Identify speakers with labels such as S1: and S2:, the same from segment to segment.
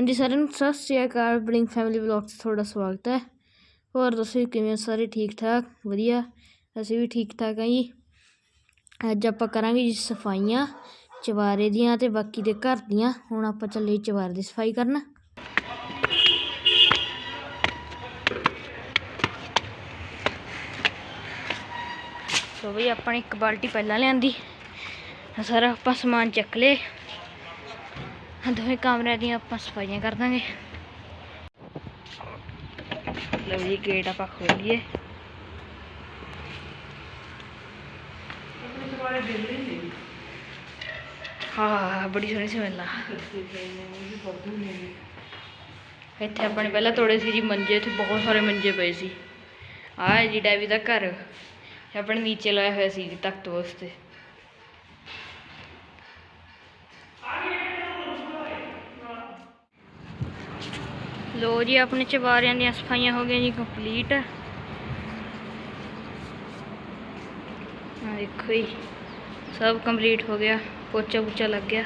S1: ਹਾਂਜੀ ਸਾਰਿਆਂ ਨੂੰ ਸਤਿ ਸ਼੍ਰੀ ਅਕਾਲ ਬਲਿੰਗ ਫੈਮਿਲੀ ਵਲੌਗ 'ਚ ਤੁਹਾਡਾ ਸਵਾਗਤ ਹੈ। ਹੋਰ ਦੱਸੋ ਕਿਵੇਂ ਸਾਰੇ? ਠੀਕ ਠਾਕ? ਵਧੀਆ? ਅਸੀਂ ਵੀ ਠੀਕ ਠਾਕ ਹਾਂ ਜੀ। ਅੱਜ ਆਪਾਂ ਕਰਾਂਗੇ ਜੀ ਸਫਾਈਆਂ ਚਵਾਰੇ ਦੀਆਂ ਤੇ ਬਾਕੀ ਦੇ ਘਰ ਦੀਆਂ। ਹੁਣ ਆਪਾਂ ਚੱਲੇ ਚਵਾਰੇ ਦੀ ਸਫ਼ਾਈ ਕਰਨ। ਸੋ ਬਈ, ਆਪਾਂ ਨੇ ਇੱਕ ਬਾਲਟੀ ਪਹਿਲਾਂ ਲਿਆਂਦੀ। ਆਹ ਸਾਰਾ ਆਪਾਂ ਸਮਾਨ ਚੱਕ ਲਏ। ਦੋਵੇਂ ਕਮਰਿਆਂ ਦੀਆਂ ਆਪਾਂ ਸਫਾਈਆਂ ਕਰ ਦਾਂਗੇ। ਲਓ ਜੀ ਗੇਟ ਆਪਾਂ ਖੋਲੀਏ। ਹਾਂ ਬੜੀ ਸੋਹਣੀ ਸਮੈਲ ਆ। ਇੱਥੇ ਆਪਾਂ ਨੇ ਪਹਿਲਾਂ ਤੋੜੇ ਸੀ ਜੀ ਮੰਜੇ, ਇੱਥੇ ਬਹੁਤ ਸਾਰੇ ਮੰਜੇ ਪਏ ਸੀ। ਆਹ ਹੈ ਜੀ ਡੈਵੀ ਦਾ ਘਰ। ਆਪਣੇ ਨੀਚੇ ਲਾਇਆ ਹੋਇਆ ਸੀ ਜੀ, ਤਖਤ ਵਾਸਤੇ। ਲੋ ਜੀ, ਆਪਣੇ ਚਵਾਰਿਆਂ ਦੀਆਂ ਸਫਾਈਆਂ ਹੋ ਗਈਆਂ ਜੀ ਕੰਪਲੀਟ ਆ ਦੇਖੋ ਜੀ, ਸਭ ਕੰਪਲੀਟ ਹੋ ਗਿਆ, ਪੋਚਾ ਪੁੱਚਾ ਲੱਗ ਗਿਆ।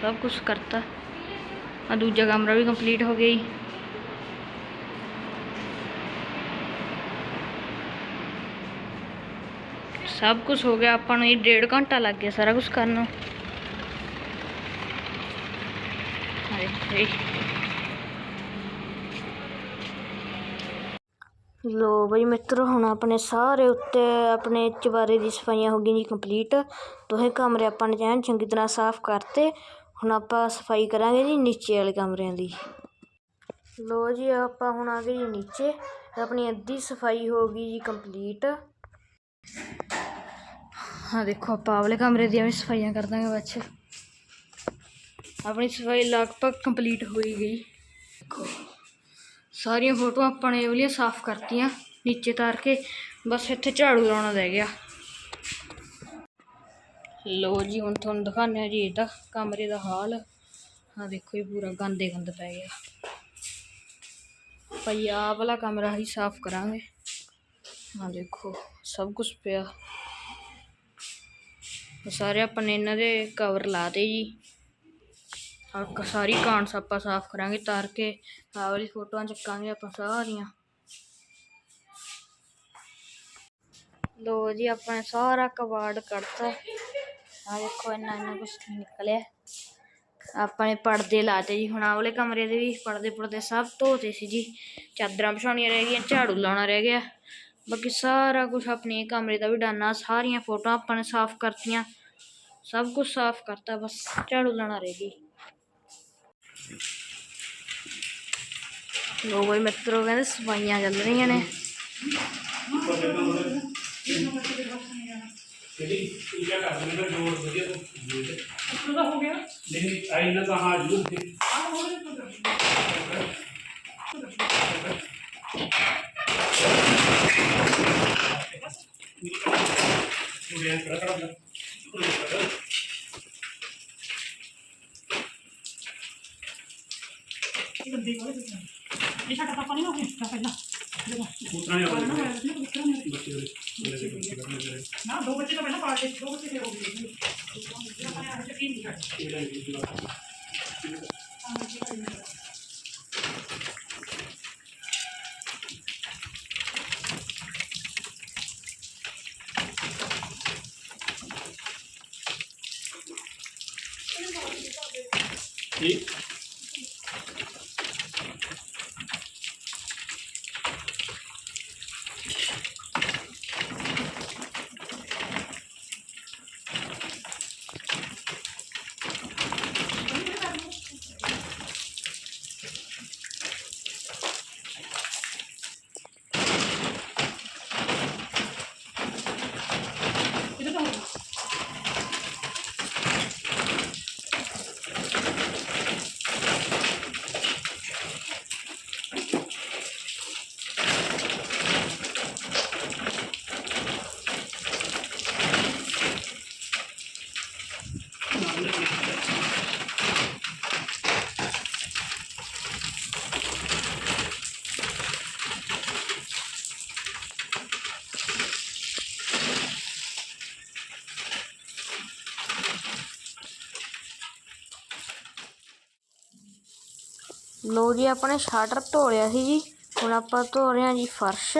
S1: ਸਭ ਕੁਝ ਕਰਤਾ। ਆ ਦੂਜਾ ਕਮਰਾ ਵੀ ਕੰਪਲੀਟ ਹੋ ਗਿਆ ਜੀ। ਸਭ ਕੁਝ ਹੋ ਗਿਆ, ਆਪਾਂ ਨੂੰ ਇਹ ਡੇਢ ਘੰਟਾ ਲੱਗ ਗਿਆ ਸਾਰਾ ਕੁਝ ਕਰਨ ਨੂੰ। ਆ ਦੇਖੋ ਜੀ ਲੋ ਬਈ ਮਿੱਤਰੋ, ਹੁਣ ਆਪਣੇ ਸਾਰੇ ਉੱਤੇ ਆਪਣੇ ਚਵਾਰੇ ਦੀ ਸਫਾਈਆਂ ਹੋ ਗਈਆਂ ਜੀ ਕੰਪਲੀਟ ਦੋਹੇ ਕਮਰੇ ਆਪਾਂ ਨੇ ਐਨ ਚੰਗੀ ਤਰ੍ਹਾਂ ਸਾਫ਼ ਕਰਤੇ। ਹੁਣ ਆਪਾਂ ਸਫ਼ਾਈ ਕਰਾਂਗੇ ਜੀ ਨੀਚੇ ਵਾਲੇ ਕਮਰਿਆਂ ਦੀ। ਲੋ ਜੀ, ਆਪਾਂ ਹੁਣ ਆ ਗਏ ਜੀ ਨੀਚੇ। ਆਪਣੀ ਅੱਧੀ ਸਫ਼ਾਈ ਹੋ ਗਈ ਜੀ ਕੰਪਲੀਟ ਹਾਂ ਦੇਖੋ, ਆਪਾਂ ਆਹ ਵਾਲੇ ਕਮਰੇ ਦੀਆਂ ਵੀ ਸਫਾਈਆਂ ਕਰ ਦਾਂਗੇ ਬਾਅਦ 'ਚ। ਆਪਣੀ ਸਫ਼ਾਈ ਲਗਭਗ ਕੰਪਲੀਟ ਹੋ ਹੀ ਗਈ। ਦੇਖੋ। ਸਾਰੀਆਂ ਫੋਟੋਆਂ ਆਪਾਂ ਨੇ ਇਹ ਸਾਫ਼ ਕਰਤੀਆਂ, ਨੀਚੇ ਤਾਰ ਕੇ, ਬਸ ਇੱਥੇ ਝਾੜੂ ਲਾਉਣਾ ਰਹਿ ਗਿਆ। ਲੋ ਜੀ, ਹੁਣ ਤੁਹਾਨੂੰ ਦਿਖਾਉਂਦੇ ਹਾਂ ਜੀ ਇਹਦਾ ਕਮਰੇ ਦਾ ਹਾਲ। ਹਾਂ ਦੇਖੋ ਇਹ ਪੂਰਾ ਗੰਦੇ ਗੰਦ ਪੈ ਗਿਆ। ਭਾਈ, ਆਹ ਵਾਲਾ ਕਮਰਾ ਹੀ ਸਾਫ਼ ਕਰਾਂਗੇ। ਹਾਂ ਦੇਖੋ, ਸਭ ਕੁਝ ਪਿਆ। ਸਾਰੇ ਆਪਣੇ ਇਹਨਾਂ ਦੇ ਕਵਰ ਲਾਤੇ ਜੀ। ਆਹ ਸਾਰੀ ਕਾਂਸ ਆਪਾਂ ਸਾਫ਼ ਕਰਾਂਗੇ, ਤਾਰ ਕੇ ਆਹ ਵਾਲੀ ਫੋਟੋਆਂ ਚੱਕਾਂਗੇ ਆਪਾਂ ਸਾਰੀਆਂ। ਲੋ ਜੀ, ਆਪਾਂ ਨੇ ਸਾਰਾ ਕਬਾੜ ਕੱਢਤਾ। ਆ ਦੇਖੋ, ਇੰਨਾ ਇੰਨਾ ਕੁਛ ਨਿਕਲਿਆ। ਆਪਾਂ ਨੇ ਪਰਦੇ ਲਾਤੇ ਜੀ, ਹੁਣ ਆਹ ਵਾਲੇ ਕਮਰੇ ਦੇ ਵੀ ਪਰਦੇ ਪੁਰਦੇ ਸਭ ਧੋਤੇ ਸੀ ਜੀ। ਚਾਦਰਾਂ ਵਿਛਾਉਣੀਆਂ ਰਹਿ ਗਈਆਂ, ਝਾੜੂ ਲਾਉਣਾ ਰਹਿ ਗਿਆ। ਬਾਕੀ ਸਾਰਾ ਕੁਝ ਆਪਣੇ ਕਮਰੇ ਦਾ ਵੀ ਡਾਨਾ ਸਾਰੀਆਂ ਫੋਟੋਆਂ ਆਪਾਂ ਨੇ ਸਾਫ਼ ਕਰਤੀਆਂ। ਸਭ ਕੁਝ ਸਾਫ਼ ਕਰਤਾ, ਬਸ ਝਾੜੂ ਲਾਉਣਾ ਰਹਿ ਗਈ। ਲੋ ਬਈ ਮਿੱਤਰੋ ਕਹਿੰਦੇ ਸਫਾਈਆਂ ਚੱਲ ਰਹੀਆਂ ਨੇ
S2: ਜਿਹੜੀ ਪੂਜਾ ਕਰਦੇ ਨੇ ਨਾ ਜੋੜ ਵਧੀਆ ਤੋਂ ਉਹਦਾ ਹੋ ਗਿਆ ਨਹੀਂ ਆਈ ਨਾ ਤਾਂ ਹਾਂ ਜਰੂਰ ਤੇ ਪੂਰੇ ਕਰ ਕਰ
S3: ਇਹ ਸਾਡਾ ਪਾਪਾ ਨਹੀਂ ਹੋ ਗਿਆ ਪਹਿਲਾਂ ਜਦੋਂ
S2: ਉਤਰਾ ਨਹੀਂ
S3: ਪਾਲਣਾ ਹੋਇਆ ਸੀ ਨਾ ਨੇ
S2: ਬੱਚੇ ਦੇ
S3: ਨਾ ਦੋ ਬੱਚੇ ਤਾਂ ਪਹਿਲਾਂ ਪਾਲ ਲਏ ਦੋ ਬੱਚੇ ਫਿਰ ਹੋ ਗਏ ਆਪਾਂ ਨੇ ਅੱਜ ਕੀ ਨਹੀਂ ਕਰਦਾ
S1: ਲੋ ਜੀ, ਆਪਣੇ ਸ਼ਾਟਰ ਧੋ ਲਿਆ ਸੀ ਜੀ। ਹੁਣ ਆਪਾਂ ਧੋ ਰਹੇ ਹਾਂ ਜੀ ਫਰਸ਼।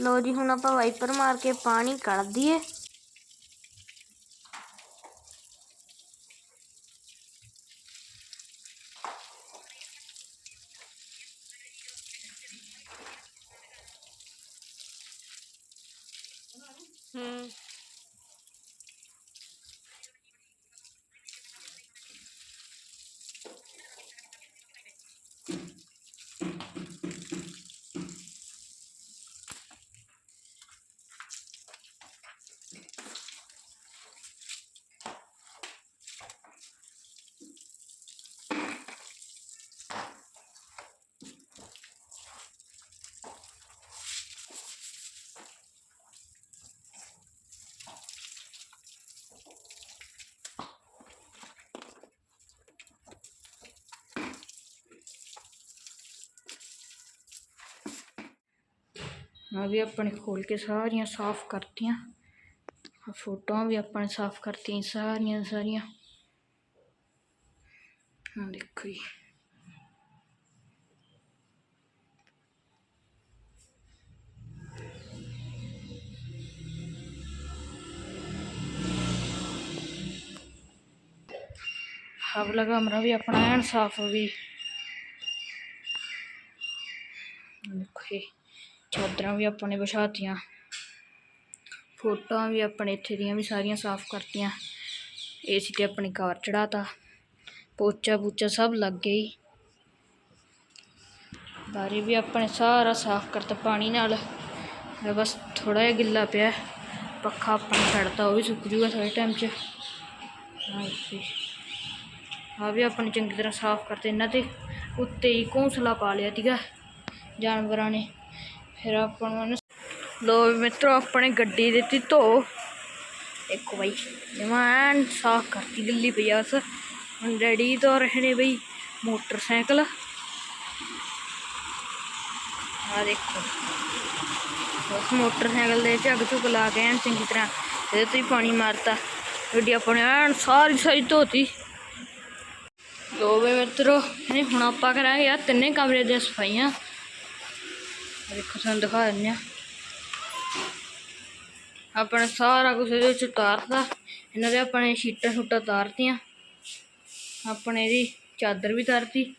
S1: ਲੋ ਜੀ ਹੁਣ ਆਪਾਂ ਵਾਈਪਰ ਮਾਰ ਕੇ ਪਾਣੀ ਕੱਢ ਦਈਏ। ਆ ਵੀ ਆਪਣੇ ਖੋਲ ਕੇ ਸਾਰੀਆਂ ਸਾਫ਼ ਕਰਤੀਆਂ। ਆਹ ਫੋਟੋਆਂ ਵੀ ਆਪਾਂ ਨੇ ਸਾਫ਼ ਕਰਤੀਆਂ ਸਾਰੀਆਂ ਸਾਰੀਆਂ। ਹਾਂ ਦੇਖੋ ਜੀ। ਹਵਲਾ ਕਮਰਾ ਵੀ ਆਪਣਾ ਐਨ ਸਾਫ਼ ਹੋ ਗਈ ਦੇਖੋ ਜੀ। ਚਾਦਰਾਂ ਵੀ ਆਪਾਂ ਨੇ ਵਿਛਾਤੀਆਂ, ਫੋਟੋਆਂ ਵੀ ਆਪਣੇ ਇੱਥੇ ਦੀਆਂ ਵੀ ਸਾਰੀਆਂ ਸਾਫ਼ ਕਰਤੀਆਂ। ਏਸੀ ਤੇ ਆਪਣੀ ਕਾਰ ਚੜਾਤਾ ਪੋਚਾ ਪੂਚਾ ਸਭ ਲੱਗ ਗਈ ਬਾਰੀ ਵੀ ਆਪਣੇ ਸਾਰਾ ਸਾਫ਼ ਕਰਤਾ ਪਾਣੀ ਨਾਲ। ਇਹ ਬਸ ਥੋੜਾ ਜਿਹਾ ਗਿੱਲਾ ਪਿਆ। ਪੱਖਾ ਆਪਣਾ ਛੱਡਤਾ ਉਹ ਵੀ ਸੁੱਕ ਜੂਗਾ ਥੋੜੇ ਟਾਈਮ 'ਚ। ਹਾਂ ਜੀ। ਆ ਵੀ ਆਪਣੇ ਚੰਗੀ ਤਰ੍ਹਾਂ ਸਾਫ਼ ਕਰਤੇ। ਇਹਨਾਂ ਤੇ ਉੱਤੇ ਹੀ ਘੋਂਸਲਾ ਪਾ ਲਿਆ ਸੀਗਾ ਜਾਨਵਰਾਂ ਨੇ। ਫਿਰ ਆਪਾਂ ਨੂੰ ਇਹਨੂੰ- ਲੋ ਮਿੱਤਰੋ, ਆਪਣੇ ਗੱਡੀ ਦਿੱਤੀ ਧੋ। ਦੇਖੋ ਬਾਈ ਜਮਾਂ ਐਨ ਸਾਫ਼ ਕਰਤੀ ਗਿੱਲੀ ਪਈ ਹੁਣ ਡੈਡੀ ਤੋਂ ਰਹੇ ਨੇ ਬਈ ਮੋਟਰਸਾਈਕਲ। ਆ ਦੇਖੋ। ਉਸ ਮੋਟਰਸਾਈਕਲ ਦੇ ਝੱਗ ਝੁੱਗ ਲਾ ਕੇ ਐਨ ਚੰਗੀ ਤਰ੍ਹਾਂ ਇਹਦੇ ਤੇ ਪਾਣੀ ਮਾਰਤਾ। ਗੱਡੀ ਆਪਣੇ ਐਨ ਸਾਰੀ ਸਾਰੀ ਧੋਤੀ। ਲੋ ਵੀ ਮਿੱਤਰੋ ਹੁਣ ਆਪਾਂ ਕਰਾਂਗੇ ਆ ਤਿੰਨੇ ਕਮਰੇ ਦੀਆਂ ਸਫਾਈਆਂ। ਦੇਖੋ, ਤੁਹਾਨੂੰ ਦਿਖਾ ਦਿੰਦੇ ਆ ਆਪਣਾ ਸਾਰਾ ਕੁਝ ਇਹਦੇ ਵਿੱਚ ਉਤਾਰਤਾ। ਇਹਨਾਂ ਦੇ ਆਪਣੇ ਸ਼ੀਟਾਂ ਸ਼ੂਟਾਂ ਉਤਾਰਤੀਆਂ। ਆਪਣੇ ਇਹਦੀ ਚਾਦਰ ਵੀ ਉਤਾਰਤੀ।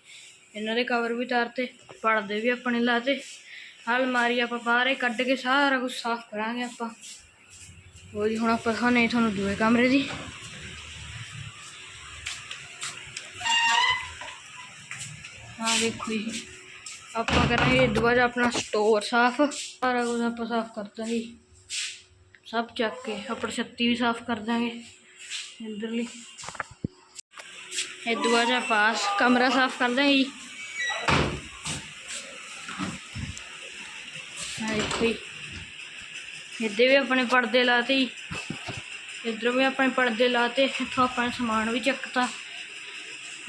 S1: ਇਹਨਾਂ ਦੇ ਕਵਰ ਵੀ ਉਤਾਰਤੇ। ਪਰਦੇ ਵੀ ਆਪਣੇ ਲਾਤੇ। ਅਲਮਾਰੀ ਆਪਾਂ ਬਾਹਰੇ ਕੱਢ ਕੇ ਸਾਰਾ ਕੁਝ ਸਾਫ਼ ਕਰਾਂਗੇ ਆਪਾਂ। ਉਹ ਜੀ, ਹੁਣ ਆਪਾਂ ਦਿਖਾਉਂਦੇ ਤੁਹਾਨੂੰ ਦੂਏ ਕਮਰੇ ਦੀ। ਹਾਂ ਦੇਖੋ ਜੀ। ਆਪਾਂ ਕਰਾਂਗੇ ਦੁਬਾਰਾ ਆਪਣਾ ਸਟੋਰ ਸਾਫ਼। ਸਾਰਾ ਕੁਝ ਆਪਾਂ ਸਾਫ਼ ਕਰਤਾ ਜੀ ਸਭ ਚੱਕ ਕੇ ਆਪਣੀ ਛੱਤੀ ਵੀ ਸਾਫ਼ ਕਰ ਦਾਂਗੇ ਇੰਦਰਲੀ ਇਹ ਦੁਬਾਰਾ ਪਾਸ ਕਮਰਾ ਸਾਫ਼ ਕਰ ਦਾਂਗੇ ਜੀ। ਦੇਖੋ ਜੀ ਇੱਦੇ ਵੀ ਆਪਣੇ ਪਰਦੇ ਲਾਤੇ ਜੀ। ਇੱਧਰ ਵੀ ਆਪਣੇ ਪਰਦੇ ਲਾਤੇ। ਇੱਥੋਂ ਆਪਾਂ ਸਮਾਨ ਵੀ ਚੱਕਤਾ।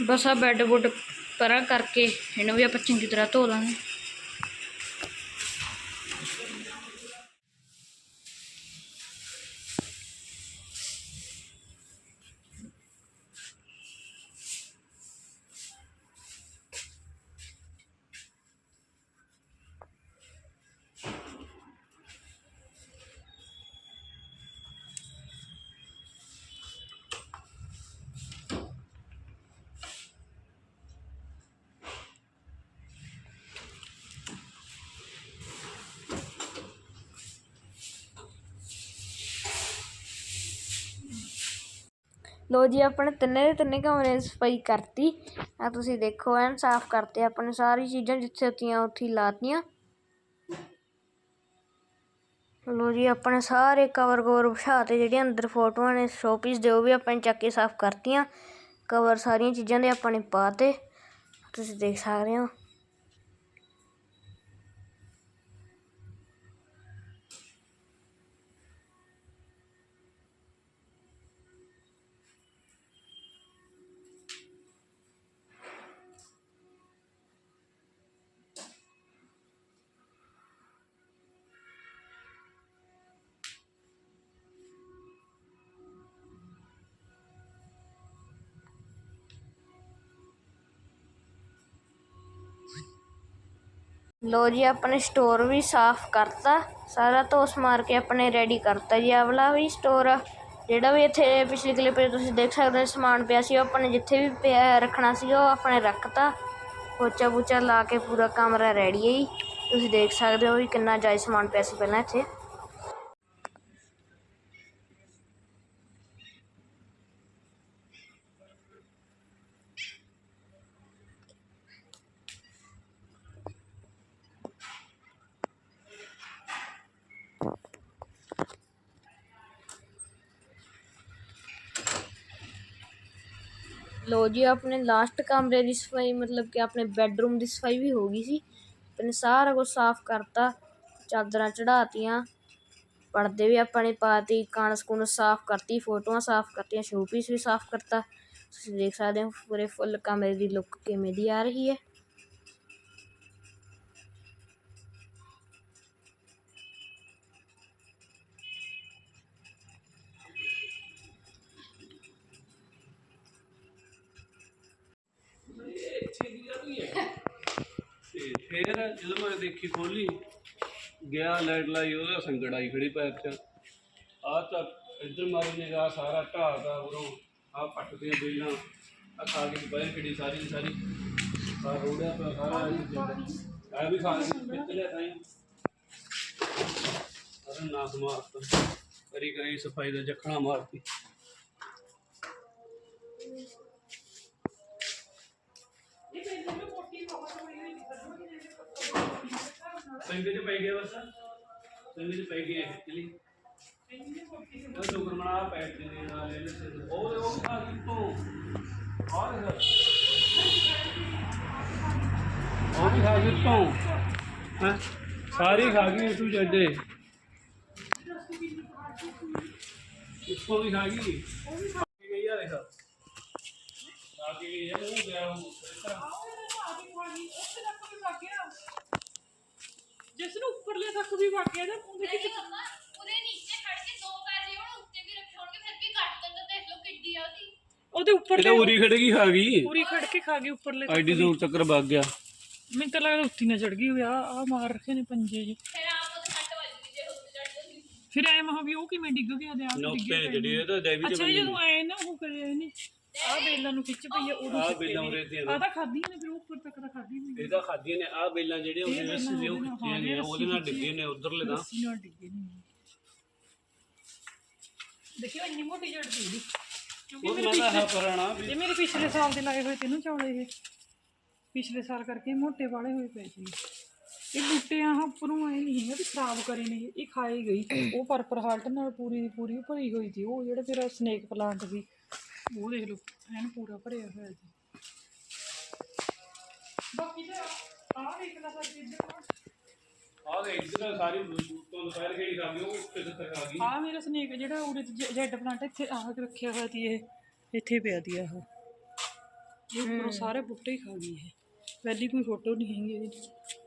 S1: ਬਸ ਆ ਬੈੱਡ ਬੁੱਡ ਪਰਾਂ ਕਰਕੇ ਇਹਨੂੰ ਵੀ ਆਪਾਂ ਚੰਗੀ ਤਰ੍ਹਾਂ ਧੋ ਲਾਂਗੇ। ਲੋ ਜੀ, ਆਪਣੇ ਤਿੰਨੇ ਦੇ ਤਿੰਨੇ ਕਮਰੇ ਦੀ ਸਫ਼ਾਈ ਕਰਤੀ। ਆ ਤੁਸੀਂ ਦੇਖੋ, ਐਨ ਸਾਫ਼ ਕਰਤੇ ਆਪਣੇ ਸਾਰੀ ਚੀਜ਼ਾਂ ਜਿੱਥੇ ਹੁੰਦੀਆਂ ਉੱਥੇ ਲਾਤੀਆਂ। ਲੋ ਜੀ ਆਪਣੇ ਸਾਰੇ ਕਵਰ ਕਵਰ ਵਿਛਾਤੇ ਜਿਹੜੀਆਂ ਅੰਦਰ ਫੋਟੋਆਂ ਨੇ ਸ਼ੋਪੀਸ ਦੇ, ਉਹ ਵੀ ਆਪਾਂ ਨੇ ਚੱਕ ਕੇ ਸਾਫ਼ ਕਰਤੀਆਂ। ਕਵਰ ਸਾਰੀਆਂ ਚੀਜ਼ਾਂ ਦੇ ਆਪਾਂ ਨੇ ਪਾਤੇ ਤੁਸੀਂ ਦੇਖ ਸਕਦੇ ਹੋ। ਲੋ ਜੀ, ਆਪਣੇ ਸਟੋਰ ਵੀ ਸਾਫ਼ ਕਰਤਾ। ਸਾਰਾ ਧੋਸ ਮਾਰ ਕੇ ਆਪਣੇ ਰੈਡੀ ਕਰਤਾ ਜੀ। ਆਹ ਵੀ ਸਟੋਰ ਆ। ਜਿਹੜਾ ਵੀ ਇੱਥੇ ਪਿਛਲੀ ਕਲਿੱਪ 'ਚ ਤੁਸੀਂ ਦੇਖ ਸਕਦੇ ਹੋ, ਸਮਾਨ ਪਿਆ ਸੀ, ਉਹ ਆਪਣੇ ਜਿੱਥੇ ਵੀ ਪਿਆ ਰੱਖਣਾ ਸੀ, ਉਹ ਆਪਣੇ ਰੱਖਤਾ। ਪੋਚਾ ਪੂਚਾ ਲਾ ਕੇ ਪੂਰਾ ਕਮਰਾ ਰੈਡੀ ਹੈ ਜੀ। ਤੁਸੀਂ ਦੇਖ ਸਕਦੇ ਹੋ ਵੀ ਕਿੰਨਾ ਜਾਇਜ਼ ਸਮਾਨ ਪਿਆ ਸੀ ਪਹਿਲਾਂ ਇੱਥੇ। ਲੋ ਜੀ, ਆਪਣੇ ਲਾਸਟ ਕਮਰੇ ਦੀ ਸਫ਼ਾਈ, ਮਤਲਬ ਕਿ ਆਪਣੇ ਬੈੱਡਰੂਮ ਦੀ ਸਫ਼ਾਈ ਵੀ ਹੋ ਗਈ ਸੀ। ਆਪਣੇ ਸਾਰਾ ਕੁਝ ਸਾਫ਼ ਕਰਤਾ, ਚਾਦਰਾਂ ਚੜਾਤੀਆਂ ਪਰਦੇ ਵੀ ਆਪਾਂ ਨੇ ਪਾਤੀ ਕਾਂਸ ਕੂਨਸ ਸਾਫ਼ ਕਰਤੀ, ਫੋਟੋਆਂ ਸਾਫ਼ ਕਰਤੀਆਂ, ਸ਼ੋਪੀਸ ਵੀ ਸਾਫ਼ ਕਰਤਾ। ਤੁਸੀਂ ਦੇਖ ਸਕਦੇ ਹੋ, ਪੂਰੇ ਫੁੱਲ ਕਮਰੇ ਦੀ ਲੁੱਕ ਕਿਵੇਂ ਦੀ ਆ ਰਹੀ ਹੈ।
S2: ਤੇ ਫੇਰ ਜਦੋਂ ਮੈਂ ਦੇਖੀ ਖੋਲੀ, ਗਿਆ ਲਾਈਟ ਲਾਈ, ਉਹਦਾ ਸੰਗੜ ਆਈ ਖੜੀ ਪੈਰ ਚ ਆ ਤਾਂ ਇੱਧਰ ਮਾਰੀ ਨਿਗਾਹ ਸਾਰਾ ਢਾਹ ਦਾ ਉਰੋਂ ਆ ਪੱਟ ਦੀਆਂ ਬੇਲਾਂ ਆ ਖਾ ਕੇ ਬਾਹਰ ਕਿਹੜੀ ਸਾਰੀ ਦੀ ਸਾਰੀ। ਆ ਰੋੜਿਆ ਪਿਆ ਸਾਰਾ ਆ ਵੀ ਖਾ ਕੇ ਲਿਆ ਤਾਂ ਅਰੇ ਨਾਸ ਮਾਰਤਾ। ਕਰੀ ਕਰੀ ਸਫ਼ਾਈ ਦਾ ਜਖਣਾ ਮਾਰਤੀ। ਸੰਗੇ ਚ ਪੈ ਗਿਆ ਬਸ। ਸੰਗੇ ਉਹ ਸ਼ੁਕਰ ਮਨਾ ਪੈਟ ਦੇ ਨਾਲ ਇਹਨੇ ਉਹ ਉਹ ਵੀ ਖਾ ਗਈ ਤੋਂ। ਔਰ ਉਹ ਵੀ ਖਾ ਗਈ ਹਾਂ? ਸਾਰੀ ਖਾ ਗਈ ਤੂੰ ਜੱਡੇ। ਇੱਕੋ ਵੀ ਖਾ ਗਈ ਉਹ ਵੀ ਖਾ ਕੇ ਗਈ ਆ ਦੇਖ ਖਾ ਕੇ ਗਈ ਆ ਉਹ ਗਿਆ ਉਹ ਇਸ ਤਰ੍ਹਾਂ
S3: ਜਿਸ ਨੂੰ ਉੱਪਰਲੇ ਵੀ ਉਹਦੇ
S4: ਨਹੀਂ
S3: ਵਿੱਚ
S4: ਮੰਮਾ ਉਹਦੇ ਨੀਚੇ ਖੜ ਕੇ ਦੋ ਪੈਰ ਜੇ ਉਹਨੂੰ ਉੱਤੇ ਵੀ ਰੱਖੇ ਹੋਣਗੇ ਫਿਰ ਵੀ ਘੱਟ ਤੱਕ ਦੇਖ ਲਓ ਕਿੱਡੀ ਆ ਉਹਦੀ।
S3: ਉਹਦੇ ਉੱਪਰ
S2: ਇਹ ਤਾਂ ਉਰੀ ਖੜ ਗਈ ਖਾ ਗਈ।
S3: ਪੂਰੀ ਖੜ ਕੇ ਖਾ ਗਈ ਉੱਪਰਲੇ ਤੱਕ
S2: ਆਈਡੀ ਦੂਰ ਚੱਕਰ ਵਗ ਗਿਆ।
S3: ਮੈਨੂੰ ਤਾਂ ਲੱਗਦਾ ਉੱਤੀ ਨਾ ਚੜ ਗਈ ਹੋਇਆ ਆ ਮਾਰ ਰੱਖੇ ਨੇ ਪੰਜੇ ਜੀ।
S4: ਫਿਰ ਆਪ ਉਹਦੇ ਸੱਟ ਵੱਜਦੀ ਜੇ ਉੱਤੇ ਚੜ ਜਾਂਦੀ।
S3: ਫਿਰ ਐ ਮਹਾ ਵੀ ਉਹ ਕਿਵੇਂ ਡਿੱਗ ਗਿਆ ਤੇ ਆ
S2: ਨਾ
S3: ਡਿੱਗ
S2: ਉੱਤੇ ਜਿਹੜੀ ਇਹ ਤਾਂ ਡੈਵੀ
S3: ਅੱਛਾ ਜੀ, ਜਦੋਂ ਆਏ ਨਾ ਉਹ ਕਰਿਆ ਇਹਨੇ। ਆ ਬੇਲਾਂ ਨੂੰ ਖਿੱਚ ਪਈ ਆ ਉਦੋਂ
S2: ਆਹ ਬੇਲਾਂ। ਉਰੇ ਦੀਆਂ
S3: ਤਾਂ ਖਾਧੀਆਂ ਨੇ ਫਿਰ ਉੱਪਰ ਤੱਕ ਤਾਂ ਖਾਧੀ ਨਹੀਂ।
S2: ਇਹਦਾ ਖਾਦੀਆਂ ਨੇ ਆ ਬੇਲਾਂ ਜਿਹੜੀਆਂ
S3: ਇਹ
S2: ਉਹਦੇ
S3: ਬੇਲਾਂ
S2: ਵਿੱਚ ਉਹ
S3: ਉਹਦੇ ਨਾਲ-
S2: ਖਿੱਚੀਆਂ
S3: ਹਾਂ,
S2: ਨੇ
S3: ਇਹ
S2: ਉਹਦੇ ਨਾਲ
S3: ਰੱਸੀ
S2: ਡਿੱਗੇ ਨੇ ਉਧਰਲੇ ਤਾਂ।
S3: ਰੱਸੀ ਨਾਲ ਡਿੱਗੇ ਨੇ। ਦੇਖਿਓ ਇੰਨੀ ਮੋਟੀ ਜੜ ਸੀ ਇਹਦੀ। ਕਿਉਂਕਿ
S2: ਉਹ
S3: ਮੇਰੇ
S2: ਮੈਂ ਤਾਂ
S3: ਪਿਛਲੇ
S2: ਹੈ ਪਰਾਣਾ ਵੀ।
S3: ਇਹ ਮੇਰੇ ਪਿਛਲੇ ਸਾਲ ਦੇ ਲਾਏ ਹੋਏ ਤੇ ਨੂੰ ਚੌਲੇ ਇਹ। ਪਿਛਲੇ ਸਾਲ ਕਰਕੇ ਮੋਟੇ ਵਾਲੇ ਹੋਏ ਪਏ ਸੀ। ਇਹ ਬੂਟੇ ਆਹ ਉੱਪਰੋਂ ਆਏ ਨਹੀਂ ਹੈਗੇ ਵੀ ਖਰਾਬ ਕਰੇ ਨੇ ਇਹ। ਖਾਏ ਗਈ। ਉਹ ਪਰਪਰ ਹਾਲਟ ਨਾਲ ਪੂਰੀ ਦੀ ਪੂਰੀ ਭਰੀ ਹੋਈ ਸੀ। ਉਹ ਜਿਹੜਾ ਫਿਰ ਸਨੇਕ ਪਲਾਂਟ ਸੀ ਉਹ ਦੇਖ ਲਓ ਐਨ ਪੂਰਾ ਭਰਿਆ ਹੋਇਆ ਸੀ ਬਾਕੀ ਤਾਂ ਆਹ ਦੇਖ ਲਾ ਸਰ ਇੱਧਰ
S2: ਆਹ ਦੇ ਇੱਧਰ ਸਾਰੀ ਤੋਂ ਦੁਪਹਿਰ ਕਿਹੜੀ ਖਾ ਗਈ ਉਹ ਉੱਤੇ ਤੱਕ ਆ ਗਈ।
S3: ਆ ਮੇਰਾ ਸਨੇਕ ਜਿਹੜਾ ਉਰੇ ਜੈਡ ਪਲਾਂਟ ਇੱਥੇ ਆਹ ਕੇ ਰੱਖਿਆ ਹੋਇਆ ਸੀ ਇਹ ਇੱਥੇ ਪਿਆ ਦੀ ਆਹ। ਇਹ ਉੱਪਰੋਂ ਸਾਰੇ ਬੁੱਟੇ ਹੀ ਖਾ ਗਈ ਇਹ। ਪਹਿਲੀ ਕੋਈ ਫੋਟੋ ਨਹੀਂ ਹੈਗੀ ਇਹਦੀ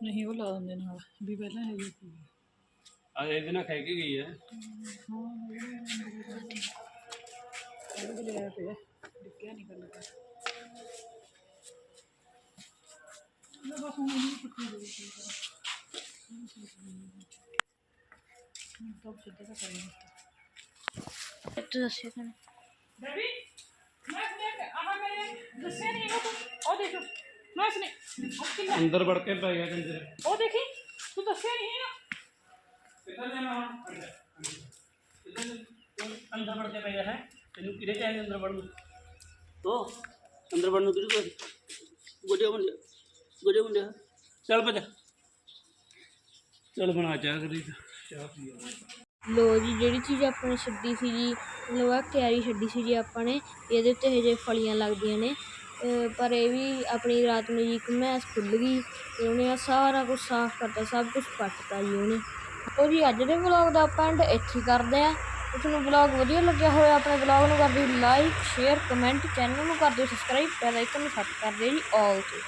S3: ਨਹੀਂ ਉਹ ਲਾ ਦਿੰਦੇ ਨਾਲ ਵੀ ਪਹਿਲਾਂ ਹੈਗੀ ਸੀ
S2: ਆ ਇਹਦੇ ਨਾਲ ਖਾ ਕੇ ਗਈ ਹੈ।
S3: ਇਹ ਵੀ ਲਿਆ ਪਿਆ ਡਿੱਗਿਆ ਨਹੀਂ ਕਰਨਾ ਮੈਂ ਬਸ ਹੁਣ ਇਹਨੂੰ ਪੱਟੀ ਦੇ ਦਿੱਤੀ ਤਾਂ ਸਿੱਧਾ ਤਾਂ ਕਰੀ ਦਿੱਤਾ
S1: ਤੂੰ ਦੱਸਿਆ ਕਿ
S3: ਬੇਬੀ ਮੈਂ ਦੇਖ ਆਹ ਮੇਰੇ ਦੱਸਿਆ ਨਹੀਂ ਹੈਗਾ ਤੂੰ ਉਹ ਦੇਖ ਮੈਂ ਇਸਨੇ ਉਹ ਕਿੰਨਾ
S2: ਅੰਦਰ ਵੜ ਕੇ ਪੈ ਗਿਆ ਕੰਜਰ
S3: ਉਹ ਦੇਖੀ ਤੂੰ ਦੱਸਿਆ ਨਹੀਂ ਹੈਗਾ
S2: ਕਿੱਧਰ ਜਾਣਾ ਹੁਣ ਅੰਦਰ ਵੜ ਕੇ ਪੈ ਗਿਆ ਹੈ ਤੈਨੂੰ ਕਿਹਦੇ ਚਾਹੀਦੇ ਅੰਦਰ ਵੜਨ ਨੂੰ? ਉਹ ਅੰਦਰ ਵੜਨ ਨੂੰ ਕਿਹਦੇ ਗੋਡੇ ਮੁੰਡੇ ਗੋਡੇ ਮੁੰਡੇ। ਚੱਲ ਭੱਜ ਚੱਲ ਬਣਾ ਚਾਹ ਕਰੀ। ਚਾਹ ਪੀ
S1: ਲੋ ਜੀ ਜਿਹੜੀ ਚੀਜ਼ ਆਪਾਂ ਨੇ ਛੱਡੀ ਸੀ ਜੀ ਮਤਲਬ ਆ ਕਿਆਰੀ ਛੱਡੀ ਸੀ ਜੀ ਆਪਾਂ ਨੇ ਇਹਦੇ ਉੱਤੇ ਹਜੇ ਫਲੀਆਂ ਲੱਗਦੀਆਂ ਨੇ। ਪਰ ਇਹ ਵੀ ਆਪਣੀ ਰਾਤ ਨੂੰ ਜੀ ਇੱਕ ਮੈਸ ਖੁੱਲ ਗਈ ਤੇ ਉਹਨੇ ਆ ਸਾਰਾ ਕੁਝ ਸਾਫ਼ ਕਰਤਾ ਸਭ ਕੁਝ ਪੱਟਤਾ ਜੀ ਉਹਨੇ। ਉਹ ਜੀ ਅੱਜ ਦੇ ਵਲੌਗ ਦਾ ਆਪਾਂ ਐਂਡ ਇੱਥੇ ਕਰਦੇ ਆ। ਜੇ ਤੁਹਾਨੂੰ ਵਲੌਗ ਵਧੀਆ ਲੱਗਿਆ ਹੋਇਆ, ਆਪਣੇ ਵਲੌਗ ਨੂੰ ਕਰ ਦਿਓ ਲਾਈਕ ਸ਼ੇਅਰ ਕਮੈਂਟ ਚੈਨਲ ਨੂੰ ਕਰ ਦਿਓ ਸਬਸਕ੍ਰਾਈਬ ਬੈਲ ਆਈਕਨ ਨੂੰ ਸੈੱਟ ਕਰ ਦਿਓ ਜੀ ਆਲ ਤੇ।